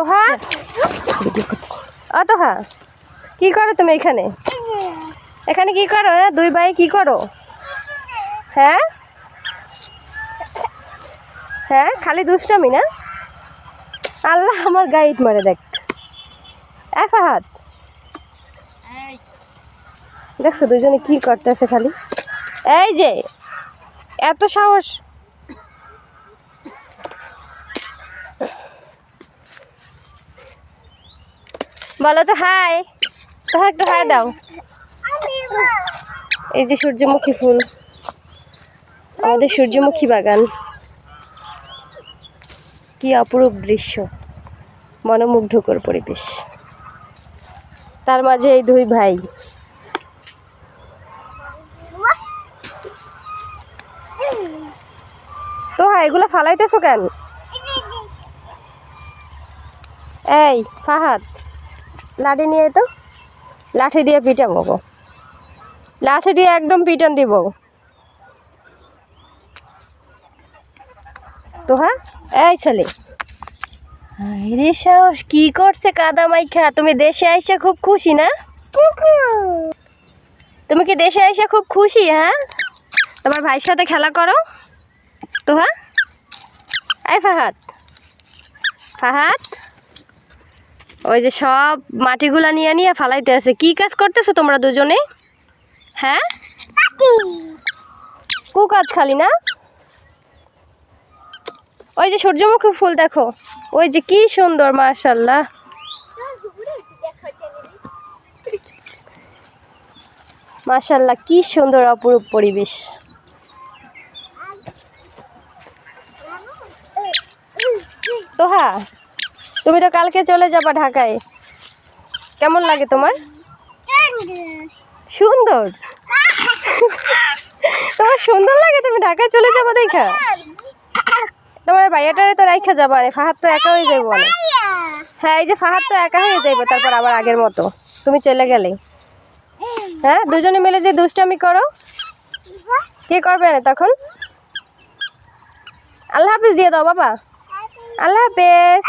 তোহা ও তোহা কি করো তুমি এখানে? এখানে কি করো হ্যাঁ? দুই ভাই কি করো? হ্যাঁ? হ্যাঁ? খালি দুষ্টামি না? আল্লাহ আমার গাইড মারে দেখ। এ ফাহাদ। দেখছ দুজনে কি করতেছে খালি? এই যে, এত সাহস। বলো তো হাই তো একটু হাই দাও। এই যে সূর্যমুখী ফুল। আমাদের সূর্যমুখী বাগান। কি অপরূপ দৃশ্য। মনোমুগ্ধকর পরিবেশ। তার মাঝে এই দুই ভাই। তো হ্যাঁ এগুলো ফালাইতেছো কেন? এই, ফাহাদ। লাঠি নিয়ে তো লাঠি দিয়ে পিটাবো গো লাঠি দিয়ে একদম পিটন দিব তো হ্যাঁ এই ছেলে। রে সাহস, কি করছে কাদা মাইখা? তুমি দেশে আইসা খুব খুশি না? তুমি কি দেশে আইসা খুব খুশি হ্যাঁ? তোমার ভাইয়ের সাথে খেলা করো। তো হ্যাঁ এই ফাহাদ। ফাহাদ? ওই যে সব মাটিগুলা নিয়ে নিয়ে ফালাইতে আছে। কি কাজ করতেছো তোমরা দুজনে? হ্যাঁ? কু কাজ খালি না? ওই যে সূর্যমুখী ফুল দেখো। ওই যে কি সুন্দর মাশাল্লাহ মাশাল্লাহ কি সুন্দর অপরূপ পরিবেশ। তো হ্যাঁ তুমি তো কালকে চলে যাবা ঢাকায়। কেমন লাগে তোমার? সুন্দর। তোমার সুন্দর লাগে? তুমি ঢাকায় চলে যাব দেখা। তোমার ভাইয়াটারে তো রাইখা যাবা রে, ফাহাদ তো একা হয়ে অনেক। হ্যাঁ এই যে ফাহাদ তো একা হয়ে যাইবে, তারপর আবার আগের মতো। তুমি চলে গেলে। হ্যাঁ দুজনে মিলে যে দুষ্টামি করো। কে করবে না তখন? আল্লাহ হাফিজ দিয়ে দাও বাবা। আল্লাহ হাফেজ।